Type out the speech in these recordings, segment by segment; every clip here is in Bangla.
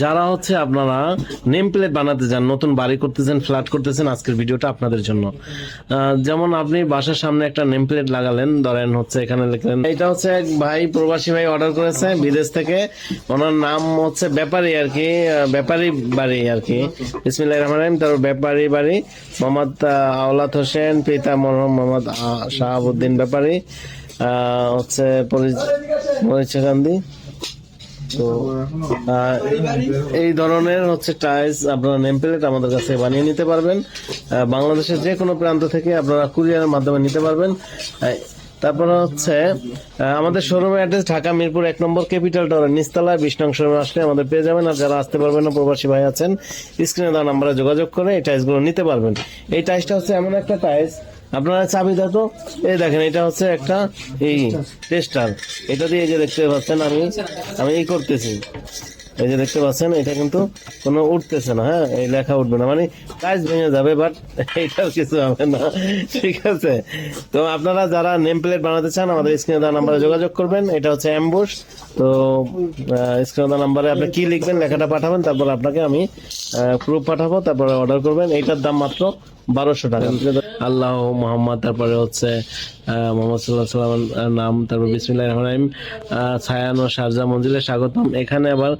যারা হচ্ছে আপনারা নেম প্লেট বানাতে যান নতুন বাড়ি করতেছেন ফ্ল্যাট করতেছেন, আজকের ভিডিওটা আপনাদের জন্য। যেমন আপনি বাসার সামনে একটা নেম প্লেট লাগালেন, ধরেন হচ্ছে এখানে লিখলেন, এটা হচ্ছে এক ভাই, প্রবাসী ভাই অর্ডার করেছে বিদেশ থেকে। ওনার নাম হচ্ছে ব্যাপারী আর কি ব্যাপারী বাড়ি আর কি। বিসমিল্লাহির রহমানির রহিম, তার ব্যাপারী বাড়ি। মোহাম্মদ আওলাদ হোসেন, পিতা মোহাম্মদ শাহাবুদ্দিন ব্যাপারী হচ্ছে পরিচয় গান্ধী। তো এই ধরনের হচ্ছে টাইলস আপনারা নেম প্লেট আমাদের কাছে বানিয়ে নিতে পারবেন। বাংলাদেশের যে কোনো প্রান্ত থেকে আপনারা কুরিয়ারের মাধ্যমে নিতে পারবেন। তারপরে হচ্ছে আমাদের শোরুমের অ্যাড্রেস ঢাকা মিরপুর এক নম্বর ক্যাপিটাল টাওয়ার নিচতলায়, বিশ নং শোরুমে আসলে আমাদের পেয়ে যাবেন। আর যারা আসতে পারবেন না, প্রবাসী ভাই আছেন স্ক্রিনে দেওয়া নাম্বারে যোগাযোগ করে এই টাইলসগুলো নিতে পারবেন। এই টাইলসটা হচ্ছে এমন একটা টাইলস আপনারা চাবি দেখো এই দেখেন, এটা হচ্ছে একটা এই টেস্টার। এটা দিয়ে যে দেখতে পাচ্ছেন আমি আমি এই করতেছি। এই যে দেখতে পাচ্ছেন, এটা কিন্তু কোনো উঠতেছে না হ্যাঁ? এই লেখা উঠবে না। মানে কাজ ভেঙে যাবে বাট এইটার কিছু হবে না। ঠিক আছে? তো আপনারা যারা নেম প্লেট বানাতে চান, আমাদের স্ক্রিনে দেওয়া নাম্বারে যোগাযোগ করবেন। এটা হচ্ছে অ্যাম্বুস তো স্ক্রিনে দেওয়া নাম্বারে আপনি কি লিখবেন, লেখাটা পাঠাবেন, তারপর আপনাকে আমি প্রুফ পাঠাবো, তারপরে অর্ডার করবেন। এইটার দাম মাত্র বারোশো টাকা। আল্লাহ মোহাম্মদ, তারপরে হচ্ছে মোহাম্মদ সাল্লাহ সাল্লামের নাম, তারপর বিসমিল্লাহ রহমান ছায়ান ও শারজা মঞ্জিলে স্বাগতম। এখানে আবার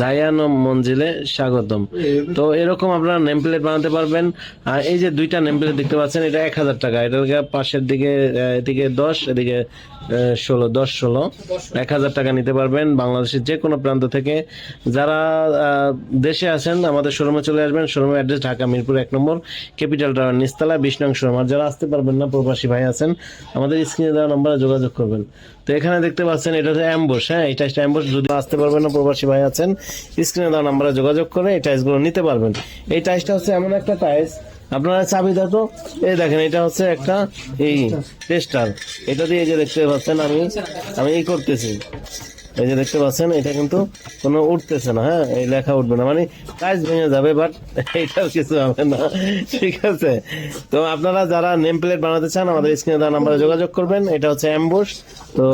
জায়ান মঞ্জিলে স্বাগতম। তো এরকম আপনারা নেম প্লেট বানাতে পারবেন। এই যে দুইটা নেম প্লেট দেখতে পাচ্ছেন, এটা এক হাজার টাকা। এটার পাশের দিকে এদিকে দশ, এদিকে ষোলো, দশ, ষোলো, এক হাজার টাকা নিতে পারবেন বাংলাদেশের যে কোনো প্রান্ত থেকে। যারা দেশে আছেন, আমাদের শোরুমে চলে আসবেন। শোরুমের অ্যাড্রেস ঢাকা মিরপুর এক নম্বর ক্যাপিটাল টাওয়ার নিচতলা বিশ নং আর যারা আসতে পারবেন না, প্রবাসী ভাই আছেন, আমাদের স্ক্রিনে দেওয়া নম্বরে যোগাযোগ করবেন। তো এখানে দেখতে পাচ্ছেন, এটা হচ্ছে অ্যাম্বুশ হ্যাঁ? হচ্ছে অ্যাম্বুশ যদি আসতে পারবেন না, প্রবাসী ভাই আছেন, স্ক্রিনে দেওয়া নম্বরে যোগাযোগ করে এই টাইলসগুলো নিতে পারবেন। এই টাইলসটা হচ্ছে এমন একটা টাইলস আপনারা চাবি দেখো এই দেখেন, এটা হচ্ছে একটা এই টেস্টার এটা দিয়ে যে দেখতে পাচ্ছেন, আমি আমি এই করতেছি। এই যে দেখতে পাচ্ছেন, এটা কিন্তু কোনো উঠতেছে না হ্যাঁ? এই লেখা উঠবে না। মানে কাজ ভেঙে যাবে বাট এইটার কিছু হবে না। ঠিক আছে? তো আপনারা যারা নেম প্লেট বানাতে চান, আমাদের স্ক্রিনে দেওয়া নাম্বারে যোগাযোগ করবেন। এটা হচ্ছে অ্যাম্বুশ তো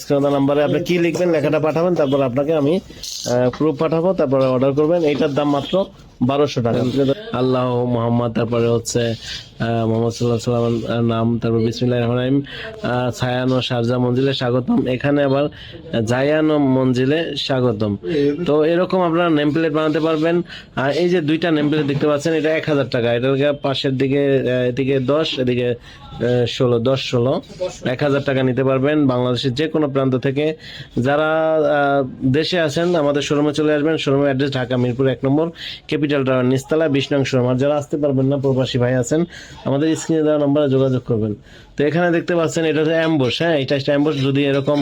স্ক্রিনে দেওয়া নাম্বারে আপনি কি লিখবেন, লেখাটা পাঠাবেন, তারপর আপনাকে আমি প্রুফ পাঠাবো, তারপরে অর্ডার করবেন। এইটার দাম মাত্র বারোশো টাকা। আল্লাহ মোহাম্মদ, তারপরে হচ্ছে মোহাম্মদ সাল্লাহ সাল্লামের নাম, তারপর বিসমিল্লাহ রহমান ছায়ান ও শারজা মঞ্জিলে স্বাগতম। এখানে আবার জায়ান ও মঞ্জিলে স্বাগতম। তো এরকম আপনারা নেম প্লেট বানাতে পারবেন। আর এই যে দুইটা নেম প্লেট দেখতে পাচ্ছেন, এটা এক হাজার টাকা। এটার পাশের দিকে এদিকে দশ, এদিকে ষোলো, দশ, ষোলো। এক হাজার টাকা নিতে পারবেন বাংলাদেশের যে কোনো প্রান্ত থেকে। যারা দেশে আছেন, আমাদের শোরুমে চলে আসবেন। শোরুমের অ্যাড্রেস ঢাকা মিরপুর এক নম্বর, ক্যাপিটাল টাওয়ার নিচতলা বিশ নং শোরুম। আর যারা আসতে পারবেন না, প্রবাসী ভাই আছেন, আমাদের স্ক্রিনে দেওয়া নম্বরে যোগাযোগ করবেন। তো এখানে দেখতে পাচ্ছেন, এটা হচ্ছে অ্যাম্বুশ হ্যাঁ? এটা অ্যাম্বোস যদি এরকম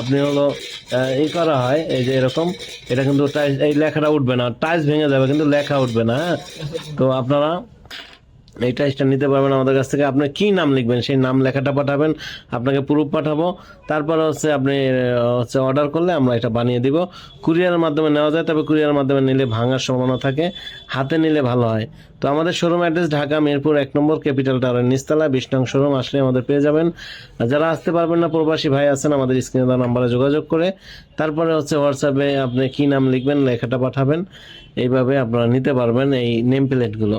আপনি হলো আহ, ই করা হয় এই যে এরকম এটা কিন্তু টাইস এই লেখাটা উঠবে না টাইস ভেঙে যাবে কিন্তু লেখা উঠবে না হ্যাঁ? তো আপনারা এই টাইসটা নিতে পারবেন আমাদের কাছ থেকে। আপনি কি নাম লিখবেন? সেই নাম লেখাটা পাঠাবেন, আপনাকে প্রুফ পাঠাবো। তারপরে হচ্ছে আপনি হচ্ছে অর্ডার করলে আমরা এটা বানিয়ে দিব। কুরিয়ারের মাধ্যমে নেওয়া যায়, তবে কুরিয়ারের মাধ্যমে নিলে ভাঙার সম্ভাবনা থাকে। হাতে নিলে ভালো হয়। তো আমাদের শোরুম অ্যাড্রেস ঢাকা, মিরপুর, এক নম্বর ক্যাপিটাল টাওয়ারের নিচতলা, বিশ নং শোরুম আসলে আমাদের পেয়ে যাবেন। যারা আসতে পারবেন না, প্রবাসী ভাই আছেন, আমাদের স্ক্রিনে দেওয়া নাম্বারে যোগাযোগ করে। তারপরে হচ্ছে হোয়াটসঅ্যাপে আপনি কি নাম লিখবেন, লেখাটা পাঠাবেন। এইভাবে আপনারা নিতে পারবেন এই নেম প্লেটগুলো